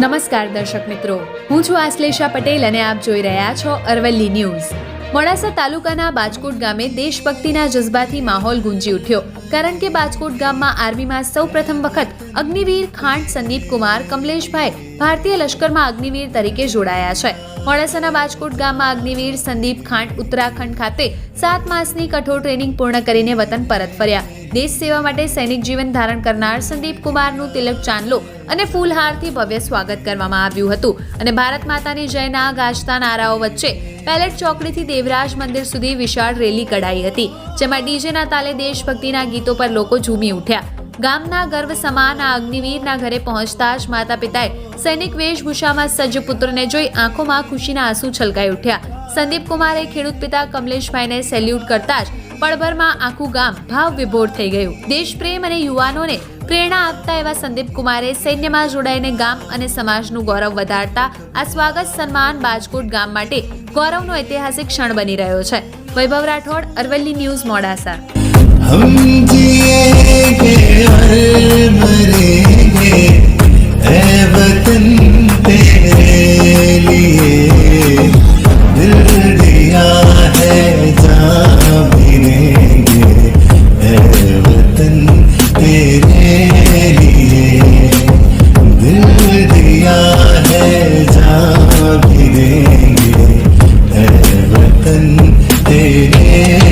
નમસ્કાર દર્શક મિત્રો. હું છું આશ્લેષા પટેલ અને આપ જોઈ રહ્યા છો અરવલ્લી ન્યૂઝ. મોડાસા તાલુકાના બાજકોટ ગામે દેશભક્તિના જજ્બાથી માહોલ ગુંજી ઉઠ્યો. કારણ કે બાજકોટ ગામમાં આર્મીમાં સૌ પ્રથમ વખત અગ્નિવીર ખાંડ સંદીપ કુમાર કમલેશભાઈ ભારતીય લશ્કરમાં અગ્નિવીર તરીકે જોડાયા છે. મોડાસાના બાજકોટ ગામમાં અગ્નિવીર સંદીપ ખાંડ ઉત્તરાખંડ ખાતે સાત માસની કઠોર ટ્રેનિંગ પૂર્ણ કરીને વતન પરત ફર્યા. દેશ સેવા માટે સૈનિક જીવન ધારણ કરનાર સંદીપ કુમારનું તિલક ચાંદલો અને ફૂલહારથી ભવ્ય સ્વાગત કરવામાં આવ્યું હતું. અને ભારત માતાની જયના ગાજતા નારાઓ વચ્ચે પેલેટ ચોકડીથી દેવરાજ મંદિર સુધી વિશાળ રેલી કઢાઈ હતી, જેમાં ડીજેના તાલે દેશભક્તિના ગીતો પર લોકો ઝૂમી ઉઠ્યા. ગામના ગર્વ સમાન આ અગ્નિવીરના ઘરે પહોંચતા જ માતા પિતાએ સૈનિક વેશભૂષામાં સજ્જ પુત્રને જોઈ આંખોમાં ખુશીના આંસુ છલકાઈ ઉઠ્યા. સંદીપ કુમારે ખેડૂત પિતા કમલેશભાઈને સેલ્યુટ કરતા જ પળભરમાં આખું ગામ ભાવ વિભોર થઈ ગયું. દેશપ્રેમ અને યુવાનોને પ્રેરણા આપતા એવા સંદીપ કુમારે સૈન્યમાં જોડાઈને ગામ અને સમાજનું ગૌરવ વધારતા આ સ્વાગત સન્માન બાજકોટ ગામ માટે ગૌરવનો ઐતિહાસિક ક્ષણ બની રહ્યો છે. વૈભવ રાઠોડ, અરવલ્લી ન્યૂઝ મોડાસા. തൻ തേനേ